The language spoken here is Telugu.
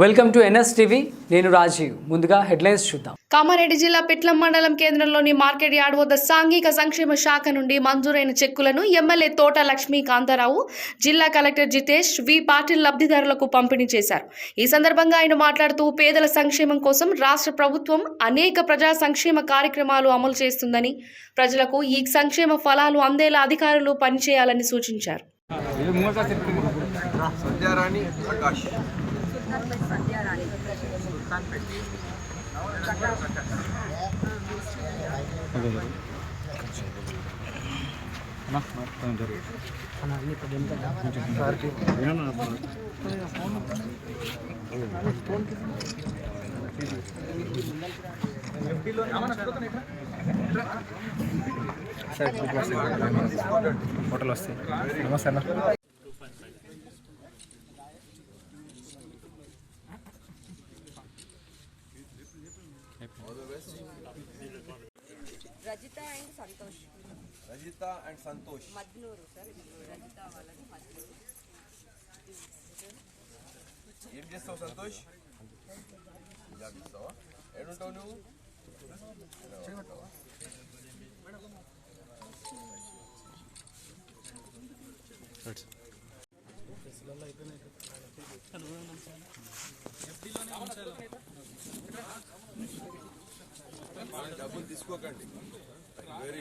Welcome to NS TV. నేను రాజీవ్. ముందుగా హెడ్లైన్స్ చూద్దాం. కామారెడ్డి జిల్లా పిట్లం మండలం కేంద్రంలోని మార్కెట్ యార్డ్ వద్ద సాంఘిక సంక్షేమ శాఖ నుండి మంజూరైన చెక్కులను ఎమ్మెల్యే తోట లక్ష్మీ కాంతారావు జిల్లా కలెక్టర్ జితేష్ వి పాటిల్ లబ్ధిదారులకు పంపిణీ చేశారు. ఈ సందర్భంగా ఆయన మాట్లాడుతూ పేదల సంక్షేమం కోసం రాష్ట్ర ప్రభుత్వం అనేక ప్రజా సంక్షేమ కార్యక్రమాలు అమలు చేస్తుందని ప్రజలకు ఈ సంక్షేమ ఫలాలు అందేలా అధికారులు పనిచేయాలని సూచించారు. సంధ్యారాణి హోటల్ వస్తాయి నమస్తే అన్న. Rajitha and Santosh. Rajitha and Santosh. Madnoor sir Rajitha వాళ్ళది మద్నూరు. ఏం చేస్తావు సంతోష్? జాబ్ చేస్తావా? ఏడుంటావు నువ్వు? డబ్బులు తీసుకోకండి. వెరీ